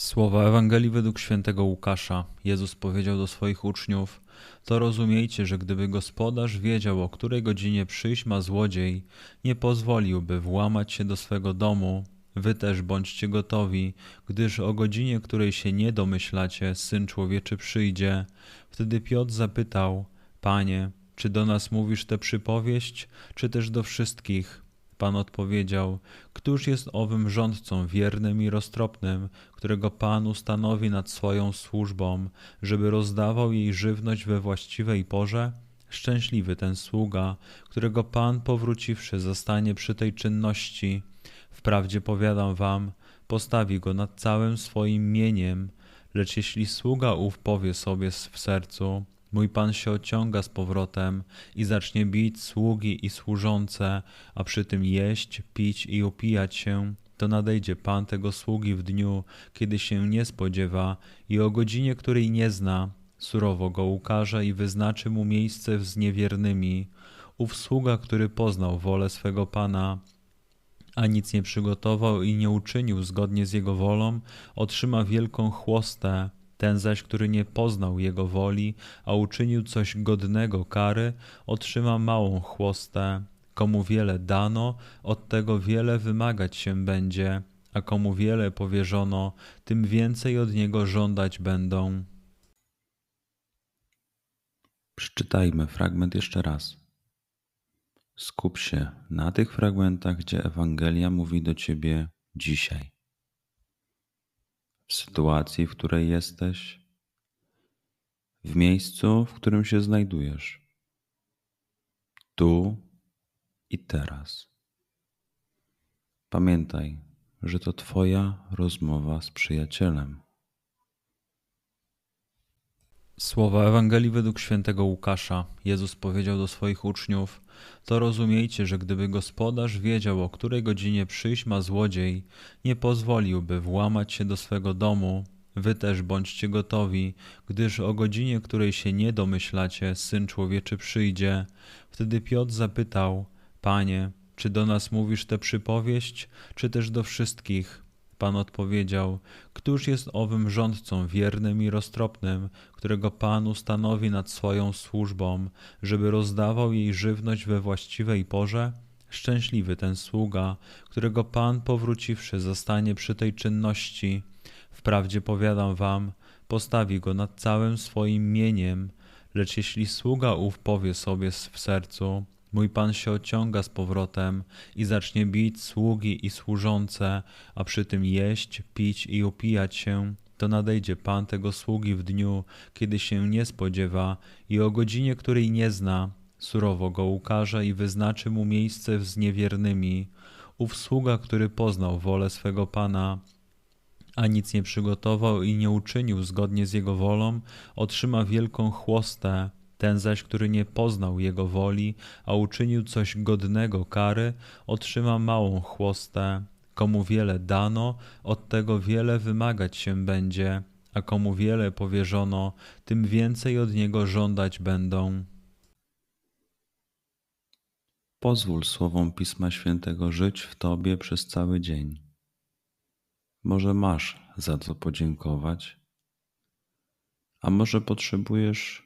Słowa Ewangelii według świętego Łukasza. Jezus powiedział do swoich uczniów: To rozumiejcie, że gdyby gospodarz wiedział, o której godzinie przyjść ma złodziej, nie pozwoliłby włamać się do swego domu. Wy też bądźcie gotowi, gdyż o godzinie, której się nie domyślacie, syn człowieczy przyjdzie. Wtedy Piotr zapytał: Panie, czy do nas mówisz tę przypowieść, czy też do wszystkich? Pan odpowiedział: Któż jest owym rządcą wiernym i roztropnym, którego Pan ustanowi nad swoją służbą, żeby rozdawał jej żywność we właściwej porze? Szczęśliwy ten sługa, którego Pan powróciwszy zastanie przy tej czynności. Wprawdzie powiadam wam, postawi go nad całym swoim mieniem, lecz jeśli sługa ów powie sobie w sercu, Mój pan się ociąga z powrotem i zacznie bić sługi i służące, a przy tym jeść, pić i upijać się, to nadejdzie pan tego sługi w dniu, kiedy się nie spodziewa i o godzinie, której nie zna, surowo go ukaże i wyznaczy mu miejsce z niewiernymi. Ów sługa, który poznał wolę swego pana, a nic nie przygotował i nie uczynił zgodnie z jego wolą, otrzyma wielką chłostę ten zaś, który nie poznał Jego woli, a uczynił coś godnego kary, otrzyma małą chłostę. Komu wiele dano, od tego wiele wymagać się będzie, a komu wiele powierzono, tym więcej od niego żądać będą. Przeczytajmy fragment jeszcze raz. Skup się na tych fragmentach, gdzie Ewangelia mówi do ciebie dzisiaj w sytuacji, w której jesteś, w miejscu, w którym się znajdujesz, tu i teraz. Pamiętaj, że to Twoja rozmowa z przyjacielem. Słowa Ewangelii według świętego Łukasza. Jezus powiedział do swoich uczniów: To rozumiejcie, że gdyby gospodarz wiedział, o której godzinie przyjść ma złodziej, nie pozwoliłby włamać się do swego domu. Wy też bądźcie gotowi, gdyż o godzinie, której się nie domyślacie, syn człowieczy przyjdzie. Wtedy Piotr zapytał: Panie, czy do nas mówisz tę przypowieść, czy też do wszystkich? Pan odpowiedział: Któż jest owym rządcą wiernym i roztropnym, którego Pan ustanowi nad swoją służbą, żeby rozdawał jej żywność we właściwej porze? Szczęśliwy ten sługa, którego Pan powróciwszy zastanie przy tej czynności. Wprawdzie powiadam wam, postawi go nad całym swoim mieniem, lecz jeśli sługa ów powie sobie w sercu, Mój pan się ociąga z powrotem i zacznie bić sługi i służące, a przy tym jeść, pić i upijać się, to nadejdzie pan tego sługi w dniu, kiedy się nie spodziewa i o godzinie, której nie zna, surowo go ukaże i wyznaczy mu miejsce z niewiernymi. Ów sługa, który poznał wolę swego pana, a nic nie przygotował i nie uczynił zgodnie z jego wolą, otrzyma wielką chłostę, ten zaś, który nie poznał Jego woli, a uczynił coś godnego kary, otrzyma małą chłostę. Komu wiele dano, od tego wiele wymagać się będzie, a komu wiele powierzono, tym więcej od niego żądać będą. Pozwól słowom Pisma Świętego żyć w Tobie przez cały dzień. Może masz za co podziękować, a może potrzebujesz